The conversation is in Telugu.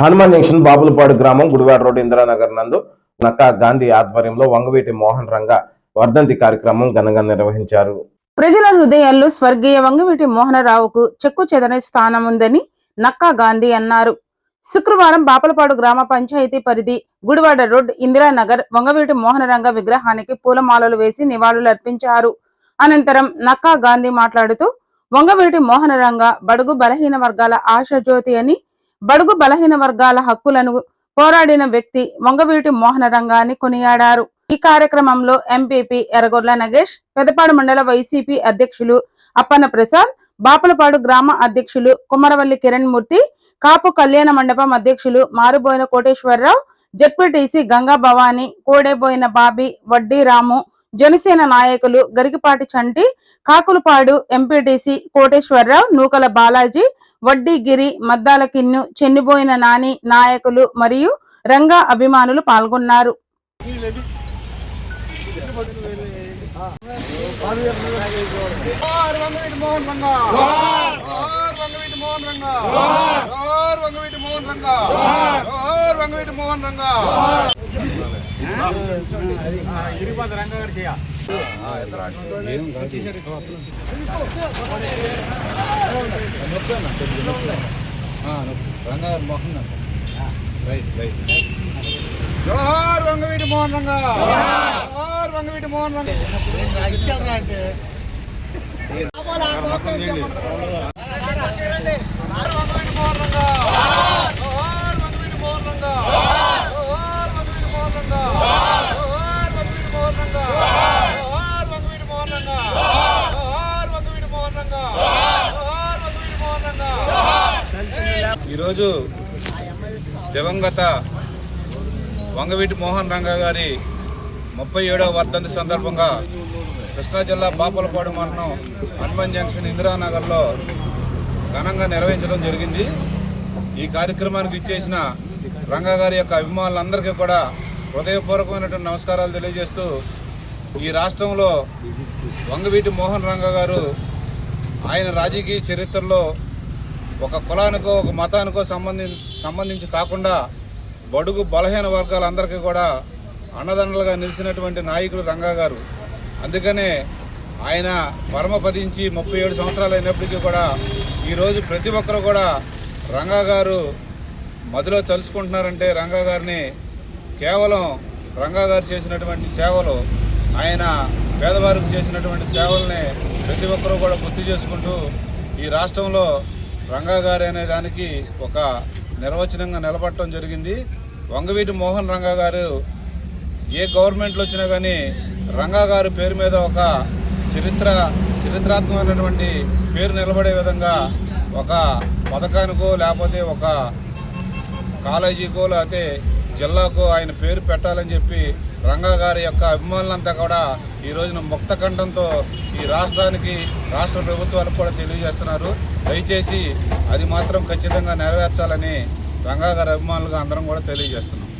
హనుమాన్ జంక్షన్ బాపులపాడు గ్రామం గుడివాడ రోడ్ ఇందిరానగర్ నందు నక్కా గాంధీ ఆధ్వర్యంలో వంగవీటి మోహన్ రంగ వర్ధంతి కార్యక్రమం ఘనంగా నిర్వహించారు. ప్రజల హృదయాల్లో స్వర్గీయ వంగవీటి మోహనరావుకు చెక్కు చెదనే స్థానం ఉందని నక్కా గాంధీ అన్నారు. శుక్రవారం బాపలపాడు గ్రామ పంచాయతీ పరిధి గుడివాడ రోడ్ ఇందిరానగర్ వంగవీటి మోహనరంగ విగ్రహానికి పూలమాలలు వేసి నివాళులు అర్పించారు. అనంతరం నక్కా గాంధీ మాట్లాడుతూ వంగవీటి మోహనరంగ బడుగు బలహీన వర్గాల ఆశాజ్యోతి అని బడుగు బలహీన వర్గాల హక్కులను పోరాడిన వ్యక్తి వంగవీటి మోహన రంగాన్ని కొనియాడారు. ఈ కార్యక్రమంలో ఎంపీపీ ఎర్రగొర్ల నగేష్ పెదపాడు మండల వైసీపీ అధ్యక్షులు అప్పన్న ప్రసాద్ బాపలపాడు గ్రామ అధ్యక్షులు కుమరవల్లి కిరణ్ మూర్తి కాపు కళ్యాణ మండపం అధ్యక్షులు మారుబోయిన కోటేశ్వరరావు జడ్పీటీసీ గంగా భవాని కోడేబోయిన బాబీ వడ్డీ రాము జనసేన నాయకులు గరికిపాటి చంటి కాకులపాడు ఎంపీటీసీ కోటేశ్వరరావు నూకల బాలాజీ వడ్డీ గిరి మద్దాల కిన్ను చెన్నిబోయిన నాని నాయకులు మరియు రంగా అభిమానులు పాల్గొన్నారు. మోహన్ రంగా. మోహన్ రంగా. జోహార్ వంగవీటి మోహన్ రంగా. జోహార్ వంగవీటి మోహన్ ఇరిపాద చేయ జోహార్ వంగవీటి మోహన్ రంగా జోహార్ వంగవీటి మోహన్ రంగా ఇచ్చారా అంటే ఈరోజు దివంగత వంగవీటి మోహన్ రంగ గారి ముప్పై ఏడవ వర్ధంతి సందర్భంగా కృష్ణా జిల్లా బాపలపాడు మండలం హనుమాన్ జంక్షన్ ఇందిరానగర్లో ఘనంగా నిర్వహించడం జరిగింది. ఈ కార్యక్రమానికి ఇచ్చేసిన రంగా గారి యొక్క అభిమానులందరికీ కూడా హృదయపూర్వకమైనటువంటి నమస్కారాలు తెలియజేస్తూ ఈ రాష్ట్రంలో వంగవీటి మోహన్ రంగ గారు ఆయన రాజకీయ చరిత్రలో ఒక కులానికో ఒక మతానికో సంబంధించి సంబంధించి కాకుండా బడుగు బలహీన వర్గాలందరికీ కూడా అన్నదండలుగా నిలిచినటువంటి నాయకుడు రంగా గారు. అందుకనే ఆయన పరమపదించి ముప్పై ఏడు సంవత్సరాలు అయినప్పటికీ కూడా ఈరోజు ప్రతి ఒక్కరు కూడా రంగా గారు మదిలో తలుచుకుంటున్నారంటే రంగా గారిని కేవలం రంగా గారు చేసినటువంటి సేవలు ఆయన పేదవారికి చేసినటువంటి సేవల్ని ప్రతి ఒక్కరూ కూడా గుర్తు చేసుకుంటూ ఈ రాష్ట్రంలో రంగా గారు అనే దానికి ఒక నిర్వచనంగా నిలబడటం జరిగింది. వంగవీటి మోహన్ రంగా గారు ఏ గవర్నమెంట్లు వచ్చినా కానీ రంగా గారి పేరు మీద ఒక చరిత్ర చరిత్రాత్మకమైనటువంటి పేరు నిలబడే విధంగా ఒక పథకానికో లేకపోతే ఒక కాలేజీకో లేకపోతే జిల్లాకు ఆయన పేరు పెట్టాలని చెప్పి రంగా గారి యొక్క అభిమానులంతా కూడా ఈ రోజున ముక్త ఈ రాష్ట్రానికి రాష్ట్ర ప్రభుత్వాలకు కూడా తెలియజేస్తున్నారు. దయచేసి అది మాత్రం ఖచ్చితంగా నెరవేర్చాలని రంగా గారి అభిమానులుగా అందరం కూడా తెలియజేస్తున్నాం.